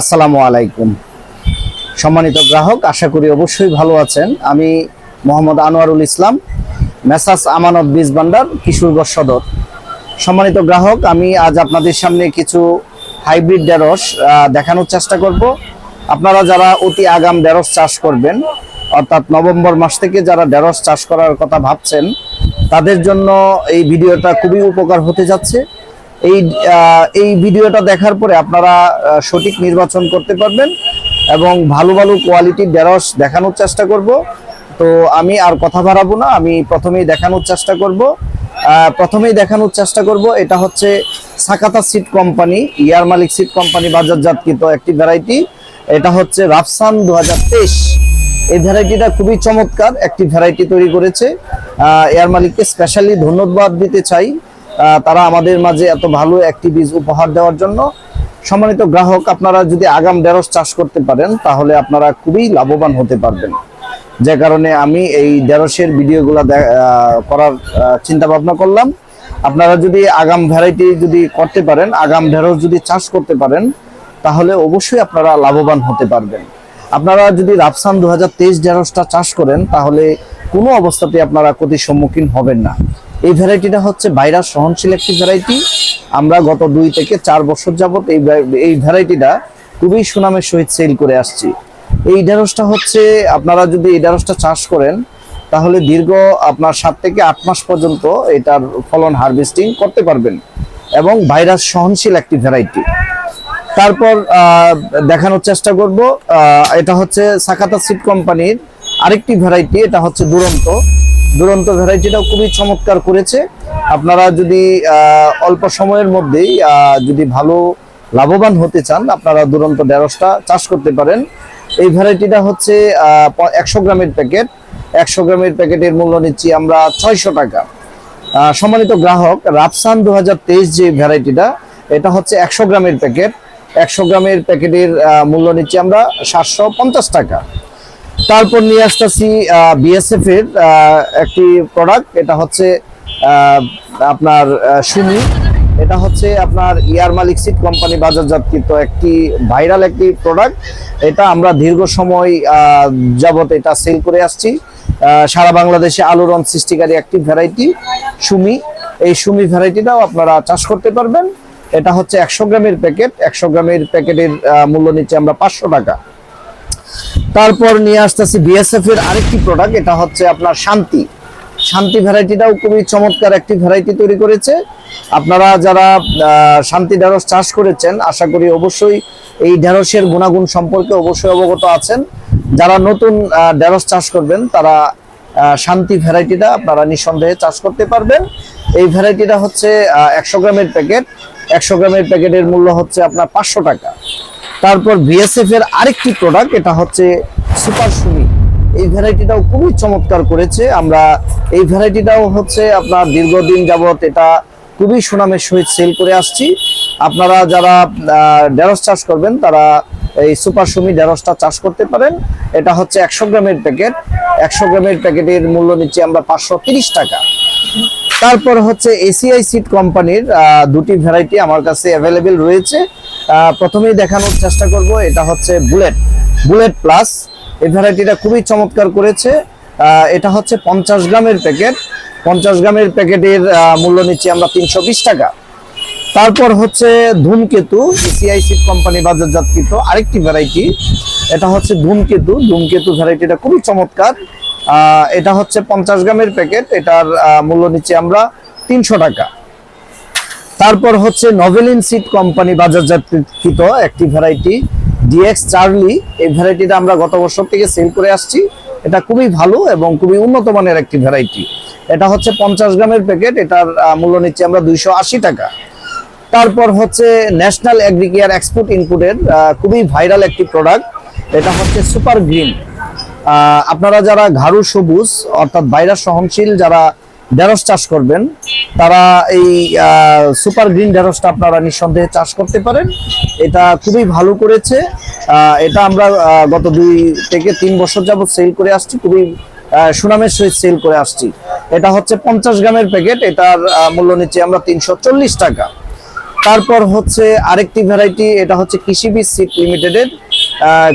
আসসালামু আলাইকুম। সম্মানিত গ্রাহক, আশা করি অবশ্যই ভালো আছেন। আমি মোহাম্মদ আনোয়ারুল ইসলাম, মেসাস আমানত বীজ ভান্ডার কিশোরগঞ্জ সদর। সম্মানিত গ্রাহক, আমি আজ আপনাদের সামনে কিছু হাইব্রিড ঢেঁড়স দেখানোর চেষ্টা করব। আপনারা যারা অতি আগাম ঢেঁড়স চাষ করবেন, অর্থাৎ নভেম্বর মাস থেকে যারা ঢেঁড়স চাষ করার কথা ভাবছেন, তাদের জন্য এই ভিডিওটা খুবই উপকার হতে যাচ্ছে। এই এই ভিডিওটা দেখার পরে আপনারা সঠিক নির্বাচন করতে পারবেন এবং ভালো ভালো কোয়ালিটির ঢেঁড়স দেখানোর চেষ্টা করব। তো আমি আর কথা বাড়াবো না, আমি প্রথমেই দেখানোর চেষ্টা করব। প্রথমেই দেখানোর চেষ্টা করব, এটা হচ্ছে সাকাতা সিট কোম্পানি ইয়ার মালিক সিট কোম্পানি বাজারজাতকৃত একটি ভ্যারাইটি এটা হচ্ছে রাফসান দু হাজার তেইশ। এই ভ্যারাইটিটা খুবই চমৎকার, একটি ভ্যারাইটি তৈরি করেছে। এয়ার মালিককে স্পেশালি ধন্যবাদ দিতে চাই। তারা আমাদের মাঝে এত ভালো একটি বীজ উপহার দেওয়ার জন্য। সম্মানিত গ্রাহক, আপনারা যদি আগাম ঢেঁড়স চাষ করতে পারেন, তাহলে আপনারা খুবই লাভবান হতে পারবেন। যে কারণে আমি এই ঢেঁড়সের ভিডিওগুলো করার চিন্তা ভাবনা করলাম। আপনারা যদি আগাম ভ্যারাইটি যদি করতে পারেন, আগাম ঢেঁড়স যদি চাষ করতে পারেন, তাহলে অবশ্যই আপনারা লাভবান হতে পারবেন। আপনারা যদি রাফসান দু হাজার তেইশ ঢেঁড়সটা চাষ করেন, তাহলে কোনো অবস্থাতে আপনারা ক্ষতির সম্মুখীন হবেন না। এই ভ্যারাইটিটা হচ্ছে ভাইরাস সহনশীল একটি ভ্যারাইটি। আমরা গত দুই থেকে চার বছর যাবত এই এই ভ্যারাইটিটা খুবই সুনামের সহিত সেল করে আসছি। এই ঢেঁড়সটা হচ্ছে, আপনারা যদি এই ঢেঁড়সটা চাষ করেন, তাহলে দীর্ঘ আপনার সাত থেকে আট মাস পর্যন্ত এটার ফলন হারভেস্টিং করতে পারবেন এবং ভাইরাস সহনশীল একটি ভ্যারাইটি। তারপর দেখানোর চেষ্টা করব এটা হচ্ছে সাকাতা সিড কোম্পানির আরেকটি ভ্যারাইটি, এটা হচ্ছে দুরন্ত। দুরন্ত ভ্যারাইটিটাও খুবই চমৎকার করেছে। আপনারা যদি অল্প সময়ের মধ্যেই যদি ভালো লাভবান হতে চান, আপনারা দুরন্ত ঢেঁড়সটা চাষ করতে পারেন। এই ভ্যারাইটিটা হচ্ছে একশো গ্রামের প্যাকেট। একশো গ্রামের প্যাকেটের মূল্য নিচ্ছি আমরা ছয়শো টাকা। সম্মানিত গ্রাহক, রাফসান দু হাজার তেইশ যে ভ্যারাইটিটা, এটা হচ্ছে একশো গ্রামের প্যাকেট। একশো গ্রামের প্যাকেটের মূল্য নিচ্ছি আমরা সাতশো পঞ্চাশ টাকা। তারপর নিয়ে আসতেছি বিএসএফ এর একটি প্রোডাক্ট এটা হচ্ছে আপনার সুমি। এটা হচ্ছে আপনার ইয়ার মালিক সিড কোম্পানি বাজারজাতকৃত একটি ভাইরাল একটি প্রোডাক্ট এটা আমরা দীর্ঘ সময় যাবত এটা সেল করে আসছি। সারা বাংলাদেশে আলোড়ন সৃষ্টিকারী একটি ভ্যারাইটি সুমি। এই সুমি ভ্যারাইটিটাও আপনারা চাষ করতে পারবেন। এটা হচ্ছে একশো গ্রামের প্যাকেট একশো গ্রামের প্যাকেটের মূল্য নিচ্ছে আমরা পাঁচশো টাকা। তারপর নিয়ে আসতেছি বিএসএফ এর আরেকটি প্রোডাক্ট এটা হচ্ছে আপনার শান্তি শান্তি ভ্যারাইটিটাও খুবই চমৎকার একটি ভ্যারাইটি তৈরি করেছে। আপনারা যারা শান্তি ঢেঁড়স চাষ করেছেন, আশা করি অবশ্যই এই ঢেঁড়সের গুণাগুণ সম্পর্কে অবশ্যই অবগত আছেন। যারা নতুন ঢেঁড়স চাষ করবেন, তারা শান্তি ভ্যারাইটিটা আপনারা নিঃসন্দেহে চাষ করতে পারবেন। এই ভ্যারাইটিটা হচ্ছে একশো গ্রামের প্যাকেট। একশো গ্রামের প্যাকেটের মূল্য হচ্ছে আপনার পাঁচশো টাকা। তারপর বিএসএফ এর আরেকটি প্রোডাক্ট এটা হচ্ছে সুপার সুমি এই ভ্যারাইটিটাও খুবই চমৎকার করেছে। আমরা এই ভ্যারাইটিটাও হচ্ছে আপনার দীর্ঘদিন যাবত এটা খুবই সুনামের সহিত সেল করে আসছি। আপনারা যারা ঢেঁড়স চাষ করবেন, তারা এই সুপার সুমি ঢেঁড়সটা চাষ করতে পারেন। এটা হচ্ছে একশো গ্রামের প্যাকেট। একশো গ্রামের প্যাকেটের মূল্য নিচ্ছি আমরা পাঁচশো তিরিশ টাকা। তারপর হচ্ছে এসিআই সিড কোম্পানির দুটি ভ্যারাইটি আমার কাছে অ্যাভেলেবেল রয়েছে। প্রথমেই দেখানোর চেষ্টা করব, এটা হচ্ছে বুলেট। বুলেট প্লাস, এই ভ্যারাইটিটা খুবই চমৎকার করেছে। এটা হচ্ছে পঞ্চাশ গ্রামের প্যাকেট। পঞ্চাশ গ্রামের প্যাকেটের মূল্য নিচ্ছি আমরা তিনশো বিশ টাকা। তারপর হচ্ছে ধূমকেতু এসিআই সিড কোম্পানি বাজারজাতকৃত আরেকটি ভ্যারাইটি। এটা হচ্ছে ধূমকেতু। ধূমকেতু ভ্যারাইটিটা খুবই চমৎকার। এটা হচ্ছে পঞ্চাশ গ্রামের প্যাকেট। এটার মূল্য নিচ্ছি আমরা তিনশো টাকা। তারপর হচ্ছে নভেলিন সিড কোম্পানি বাজারজাতকৃত একটি ভ্যারাইটি ডিএক্স চার্লি এই ভ্যারাইটিটা আমরা গত বছর থেকে সেল করে আসছি। এটা খুবই ভালো এবং খুবই উন্নত মানের একটি ভ্যারাইটি এটা হচ্ছে পঞ্চাশ গ্রামের প্যাকেট এটার মূল্য নিচ্ছি আমরা দুইশো আশি টাকা। তারপর হচ্ছে ন্যাশনাল এগ্রিকেয়ার এক্সপোর্ট ইনপুটের খুবই ভাইরাল একটি প্রোডাক্ট এটা হচ্ছে সুপার গ্রিন আপনারা যারা ঘাড়ু সবুজ, অর্থাৎ ভাইরাস সহনশীল, যারা ঢেঁড়স চাষ করবেন, তারা এই সুপার গ্রিন ঢেঁড়সটা আপনারা নিঃসন্দেহে চাষ করতে পারেন। এটা খুবই ভালো করেছে। এটা আমরা গত দুই থেকে তিন বছর যাবত সেল করে আসছি, খুবই সুনামের সহিত সেল করে আসছি। এটা হচ্ছে পঞ্চাশ গ্রামের প্যাকেট, এটার মূল্য নিচ্ছে আমরা তিনশো চল্লিশ টাকা। তারপর হচ্ছে আরেকটি ভ্যারাইটি এটা হচ্ছে কৃষি বীজ সিড লিমিটেডের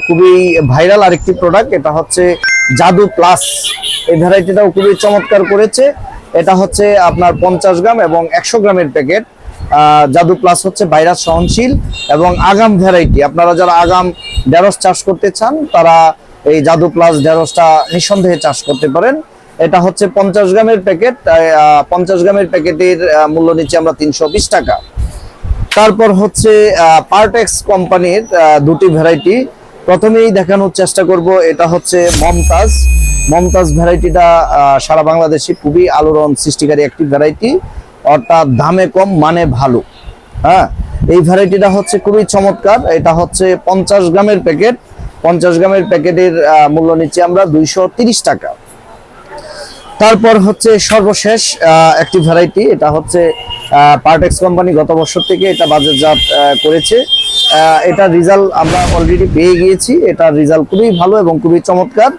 খুবই ভাইরাল আরেকটি প্রোডাক্ট এটা হচ্ছে জাদু প্লাস এই ভ্যারাইটিটাও খুবই চমৎকার করেছে। এটা হচ্ছে আপনার পঞ্চাশ গ্রাম এবং একশো গ্রামের প্যাকেট। জাদু প্লাস হচ্ছে ভাইরাস সহনশীল এবং আগাম ভ্যারাইটি আপনারা যারা আগাম ঢেঁড়স চাষ করতে চান, তারা এই জাদু প্লাস ঢেঁড়সটা নিঃসন্দেহে চাষ করতে পারেন। এটা হচ্ছে পঞ্চাশ গ্রামের প্যাকেট পঞ্চাশ গ্রামের প্যাকেটের মূল্য নিচ্ছে আমরা তিনশো বিশ টাকা। তারপর হচ্ছে পার্টেক্স কোম্পানির দুটি ভ্যারাইটি প্রথমেই দেখানোর চেষ্টা করব, এটা হচ্ছে মমতাজ। মমতাজ ভ্যারাইটিটা সারা বাংলাদেশে খুবই আলোড়ন সৃষ্টিকারী একটি ভ্যারাইটি। অর্থাৎ দামে কম মানে ভালো। হ্যাঁ এই ভ্যারাইটিটা হচ্ছে খুবই চমৎকার। এটা হচ্ছে পঞ্চাশ গ্রামের প্যাকেট। পঞ্চাশ গ্রামের প্যাকেটের মূল্য নিচ্ছে আমরা দুইশো টাকা। তারপর হচ্ছে সর্বশেষ একটি ভ্যারাইটি। এটা হচ্ছে পার্টেক্স কোম্পানি গত বছর থেকে এটা বাজারজাত করেছে। এটার রেজাল্ট আমরা অলরেডি পেয়ে গিয়েছি। এটার রেজাল্ট খুবই ভালো এবং খুবই চমৎকার।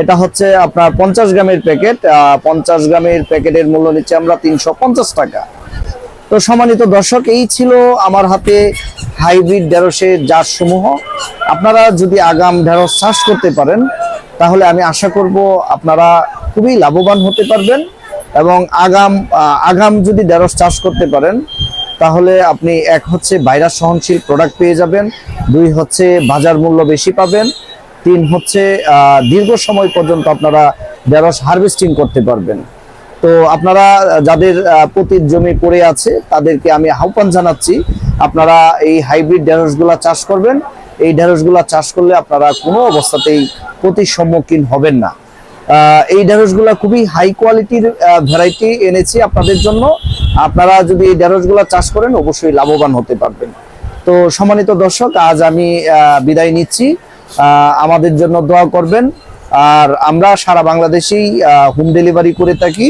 এটা হচ্ছে আপনার পঞ্চাশ গ্রামের প্যাকেট পঞ্চাশ গ্রামের প্যাকেটের মূল্য নিচ্ছে আমরা তিনশো পঞ্চাশ টাকা। তো সম্মানিত দর্শক, এই ছিল আমার হাতে হাইব্রিড ঢেঁড়সের জাত সমূহ আপনারা যদি আগাম ঢেঁড়স চাষ করতে পারেন, তাহলে আমি আশা করব আপনারা খুবই লাভবান হতে পারবেন এবং আগাম আগাম যদি ঢেঁড়স চাষ করতে পারেন, তাহলে আপনি এক হচ্ছে ভাইরাস সহনশীল প্রোডাক্ট পেয়ে যাবেন, দুই হচ্ছে বাজার মূল্য বেশি পাবেন তিন হচ্ছে দীর্ঘ সময় পর্যন্ত আপনারা ঢেঁড়স হারভেস্টিং করতে পারবেন। তো আপনারা যাদের পতির জমি পড়ে আছে, তাদেরকে আমি আহ্বান জানাচ্ছি, আপনারা এই হাইব্রিড ঢেঁড়সগুলা চাষ করবেন। এই ঢেঁড়সগুলা চাষ করলে আপনারা কোনো অবস্থাতেই ক্ষতির সম্মুখীন হবেন না। এই ঢেঁড়সগুলা খুবই হাই কোয়ালিটির ভ্যারাইটি এনেছি আপনাদের জন্য। আপনারা যদি এই ঢেঁড়সগুলা চাষ করেন, অবশ্যই লাভবান হতে পারবেন। তো সম্মানিত দর্শক, আজ আমি বিদায় নিচ্ছি। আমাদের জন্য দোয়া করবেন। আর আমরা সারা বাংলাদেশেই হোম ডেলিভারি করে থাকি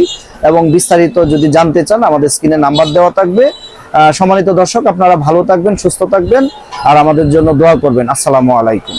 এবং বিস্তারিত যদি জানতে চান, আমাদের স্ক্রিনে নাম্বার দেওয়া থাকবে। সম্মানিত দর্শক, আপনারা ভালো থাকবেন, সুস্থ থাকবেন, আর আমাদের জন্য দোয়া করবেন। আসসালামু আলাইকুম।